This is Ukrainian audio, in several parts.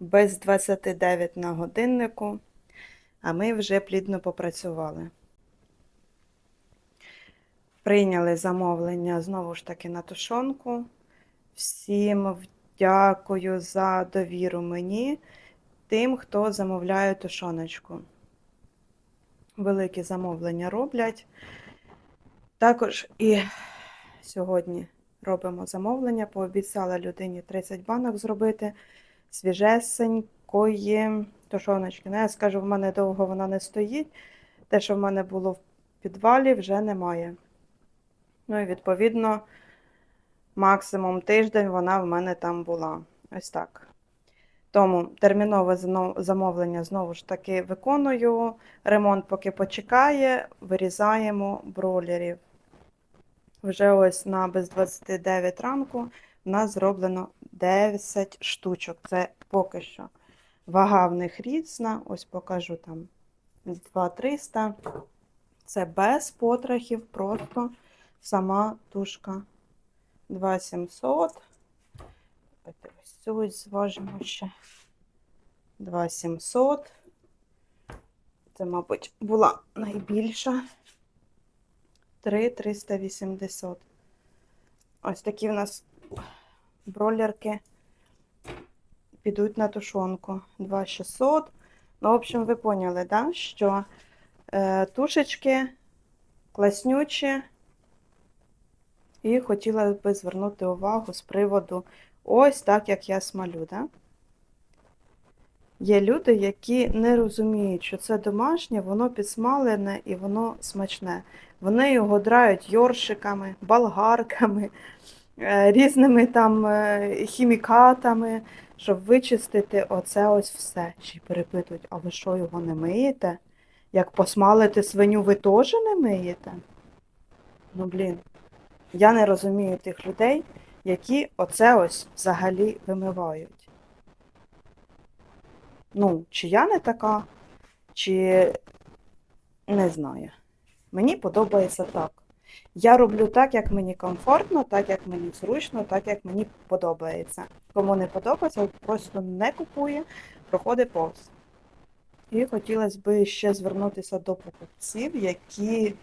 без 29 на годиннику, а ми вже плідно попрацювали. Прийняли замовлення знову ж таки на тушонку. Всім дякую за довіру мені, тим, хто замовляє тушоночку. Великі замовлення роблять. Також і сьогодні робимо замовлення. Пообіцяла людині 30 банок зробити свіжесенької тушоночки. Ну, я скажу, в мене довго вона не стоїть. Те, що в мене було в підвалі, вже немає. Ну і відповідно, максимум тиждень вона в мене там була. Ось так. Тому термінове замовлення знову ж таки виконую. Ремонт поки почекає, вирізаємо бройлерів. Вже ось на без 29 ранку в нас зроблено 10 штучок. Це поки що. Вага в них різна. Ось покажу там 2300. Це без потрахів, просто сама тушка 2700. Давайте ось цю зважимо ще. 2700. Це, мабуть, була найбільша. 3380. Ось такі в нас бролерки підуть на тушонку. 2600. Ну, в общем, ви поняли, да, що е, тушечки класнючі. І хотіла би звернути увагу з приводу ось так, як я смалю. Да? Є люди, які не розуміють, що це домашнє, воно підсмалене і воно смачне. Вони його драють йоршиками, болгарками, різними там е, хімікатами, щоб вичистити оце ось все. Ще й перепитують, а ви що його не миєте? Як посмалити свиню, ви теж не миєте? Ну, блін, я не розумію тих людей, які оце ось взагалі вимивають. Ну, чи я не така, чи не знаю. Мені подобається так. Я роблю так, як мені комфортно, так, як мені зручно, так, як мені подобається. Кому не подобається, просто не купує, проходить повз. І хотілося б ще звернутися до покупців, які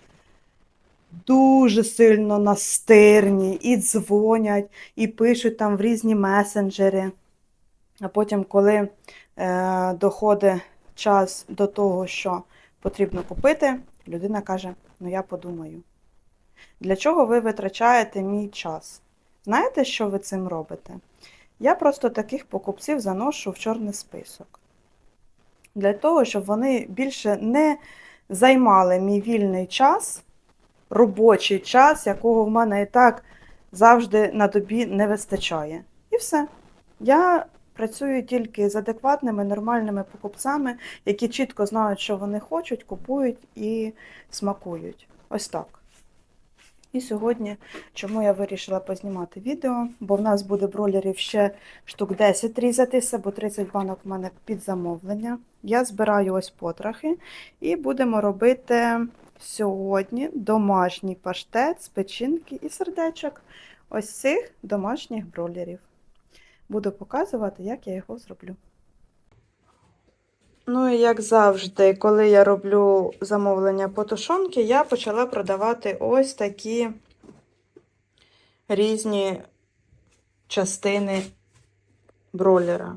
дуже сильно настирні, і дзвонять, і пишуть там в різні месенджери. А потім, коли е, доходить час до того, що потрібно купити, людина каже: Ну, я подумаю. Для чого ви витрачаєте мій час? Знаєте, що ви цим робите? Я просто таких покупців заношу в чорний список. Для того, щоб вони більше не займали мій вільний час, робочий час, якого в мене і так завжди на добі не вистачає. І все. Я працюю тільки з адекватними, нормальними покупцями, які чітко знають, що вони хочуть, купують і смакують. Ось так. І сьогодні, чому я вирішила познімати відео, бо в нас буде бролерів ще штук 10 різатися, бо 30 банок в мене під замовлення. Я збираю ось потрохи і будемо робити сьогодні домашній паштет з печінки і сердечок. Ось цих домашніх бролерів. Буду показувати, як я його зроблю. Ну і як завжди, коли я роблю замовлення по тушонки, я почала продавати ось такі різні частини бролера.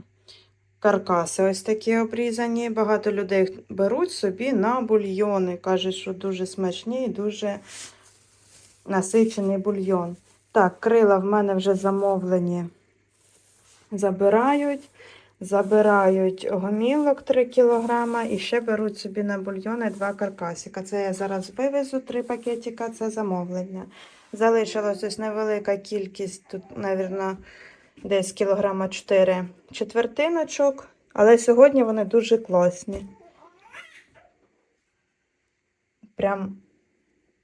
Каркаси ось такі обрізані. Багато людей беруть собі на бульйони. Кажуть, що дуже смачні і дуже насичений бульйон. Так, крила в мене вже замовлені. Забирають. Забирають гомілок 3 кг і ще беруть собі на бульйони 2 каркасика. Це я зараз вивезу 3 пакетика, це замовлення. Залишилась ось невелика кількість, тут, мабуть, десь кілограма 4 четвертиночок, але сьогодні вони дуже класні. Прям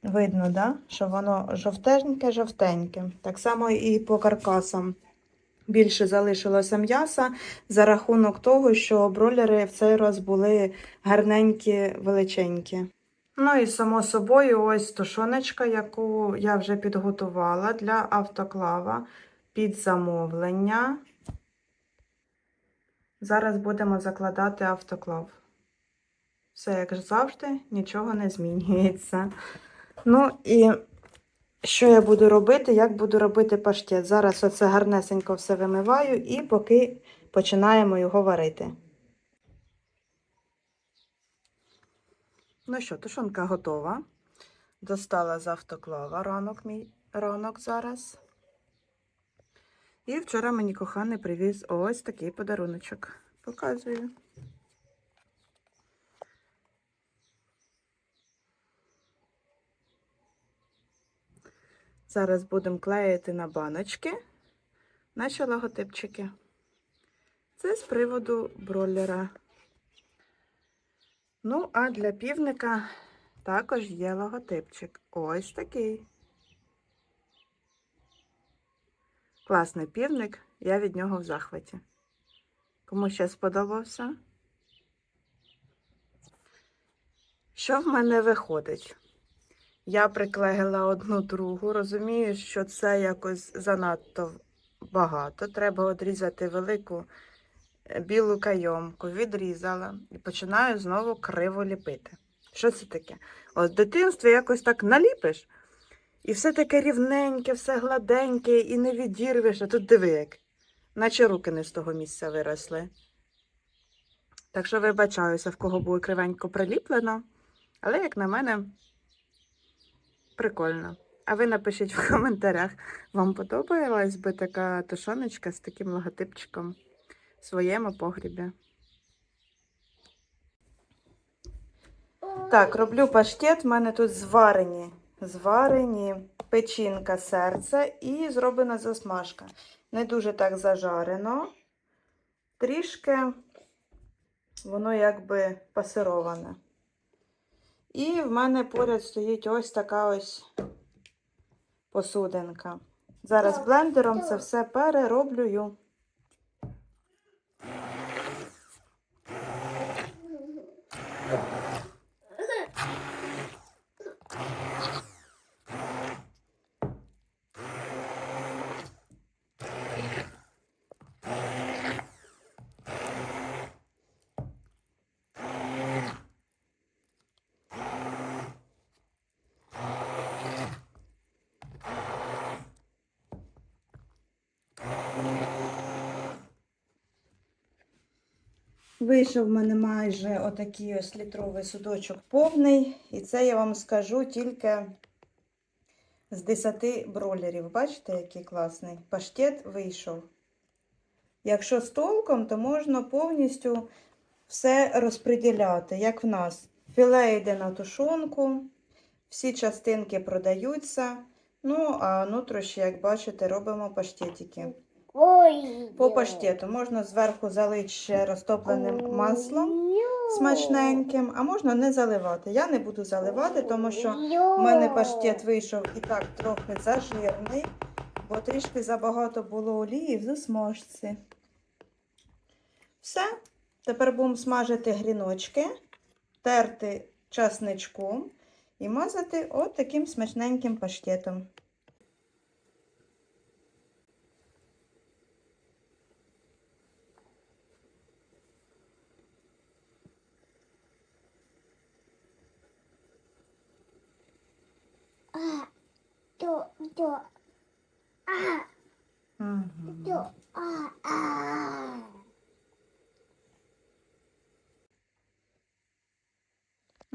видно, да? що воно жовтеньке-жовтеньке. Так само і по каркасам більше залишилося м'яса за рахунок того, що бролери в цей раз були гарненькі, величенькі. Ну і само собою, ось тушоночка, яку я вже підготувала для автоклава під замовлення. Зараз будемо закладати автоклав. Все, як завжди, нічого не змінюється. Ну і що я буду робити? Як буду робити паштет? Зараз оце гарнесенько все вимиваю і поки починаємо його варити. Ну що, тушонка готова. Достала з автоклава ранок мій ранок зараз. І вчора мені коханий привіз ось такий подаруночок. Показую. Зараз будемо клеїти на баночки наші логотипчики. Це з приводу бролера. Ну, а для півника також є логотипчик. Ось такий. Класний півник, я від нього в захваті. Кому ще сподобався? Що в мене виходить? Я приклеїла одну другу, розумію, що це якось занадто багато. Треба одрізати велику е, білу кайомку, відрізала і починаю знову криво ліпити. Що це таке? От в дитинстві якось так наліпиш, і все таке рівненьке, все гладеньке, і не відірвеш, а тут диви як, наче руки не з того місця виросли. Так що вибачаюся, в кого було кривенько приліплено, але, як на мене, прикольно. А ви напишіть в коментарях, вам подобалась би така тушоночка з таким логотипчиком в своєму погрібі. Так, роблю паштет. В мене тут зварені, зварені печінка, серце і зроблена засмажка. Не дуже так зажарено. Трішки воно якби пасироване. І в мене поряд стоїть ось така ось посудинка. Зараз блендером це все перероблюю. Вийшов в мене майже отакий ось літровий судочок повний. І це я вам скажу тільки з 10 бролерів. Бачите, який класний паштет вийшов. Якщо з толком, то можна повністю все розподіляти, як в нас. Філе йде на тушонку, всі частинки продаються. Ну, а нутрощі, як бачите, робимо паштетики. Ой. По паштету можна зверху залити ще розтопленим маслом смачненьким, а можна не заливати. Я не буду заливати, тому що в мене паштет вийшов і так трохи зажирний, бо трішки забагато було олії в засмажці. Все. Тепер будемо смажити гріночки, терти часничком і мазати от таким смачненьким паштетом. А, а.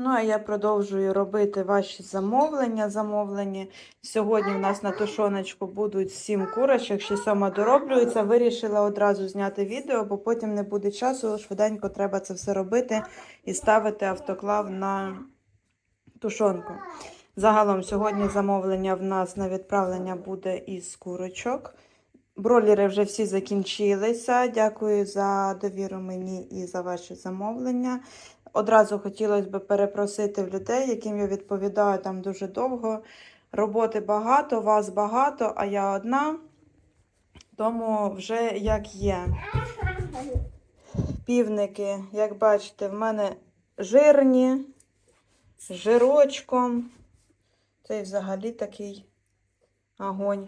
Ну, а я продовжую робити ваші замовлення. Замовлені. Сьогодні в нас на тушоночку будуть 7 курочок, ще сама дороблюється. Вирішила одразу зняти відео, бо потім не буде часу. Швиденько треба це все робити і ставити автоклав на тушонку. Загалом сьогодні замовлення в нас на відправлення буде із курочок. Бролери вже всі закінчилися. Дякую за довіру мені і за ваші замовлення. Одразу хотілося б перепросити в людей, яким я відповідаю там дуже довго. Роботи багато, вас багато, а я одна. Тому вже як є. Півники, як бачите, в мене жирні, з жирочком. Це взагалі такий огонь.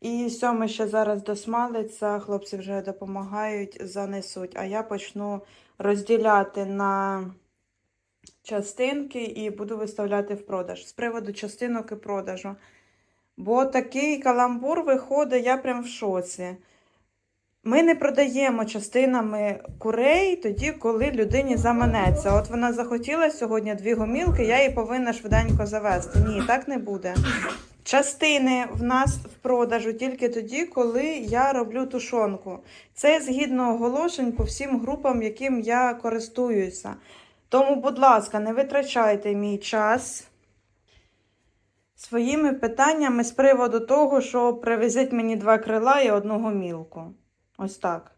І сьоме ще зараз досмалиться, хлопці вже допомагають, занесуть. А я почну розділяти на частинки і буду виставляти в продаж. З приводу частинок і продажу. Бо такий каламбур виходить, я прям в шоці. Ми не продаємо частинами курей тоді, коли людині заманеться. От вона захотіла сьогодні дві гомілки, я її повинна швиденько завести. Ні, так не буде. Частини в нас в продажу тільки тоді, коли я роблю тушонку. Це згідно оголошень по всім групам, яким я користуюся. Тому, будь ласка, не витрачайте мій час своїми питаннями з приводу того, що привезіть мені два крила і одну гомілку. Ось так.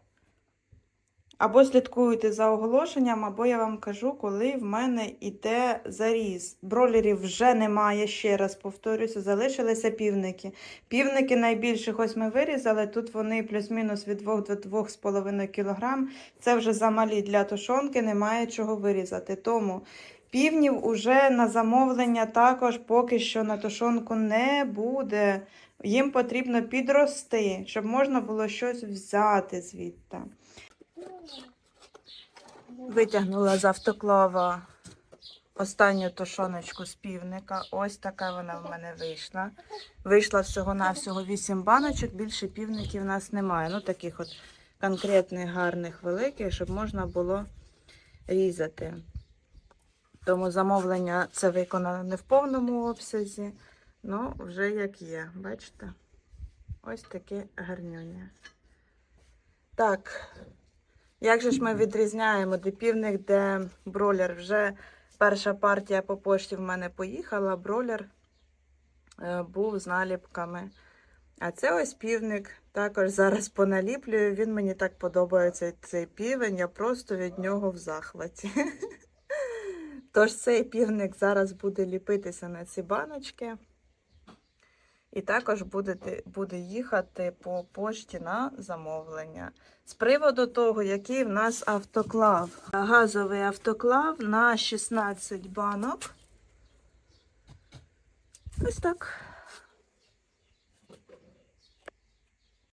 Або слідкуйте за оголошенням, або я вам кажу, коли в мене йде заріз. Бролерів вже немає, ще раз повторюся, залишилися півники. Півники найбільших ось ми вирізали, тут вони плюс-мінус від 2 до 2,5 кг. Це вже замалі для тушонки, немає чого вирізати. Тому півнів уже на замовлення також поки що на тушонку не буде. Їм потрібно підрости, щоб можна було щось взяти звідти. Витягнула з автоклава останню тушоночку з півника. Ось така вона в мене вийшла. Вийшла всього-навсього 8 баночок, більше півників в нас немає. Ну, таких от конкретних, гарних, великих, щоб можна було різати. Тому замовлення це виконано не в повному обсязі, ну вже як є. Бачите? Ось таке гарнюня. Так, як же ж ми відрізняємо, де півник, де бролер? Вже перша партія по пошті в мене поїхала, бролер е, був з наліпками. А це ось півник. Також зараз поналіплюю. Він мені так подобається цей півень, я просто від нього в захваті. Тож цей півник зараз буде ліпитися на ці баночки. І також буде, буде їхати по пошті на замовлення. З приводу того, який в нас автоклав. Газовий автоклав на 16 банок. Ось так.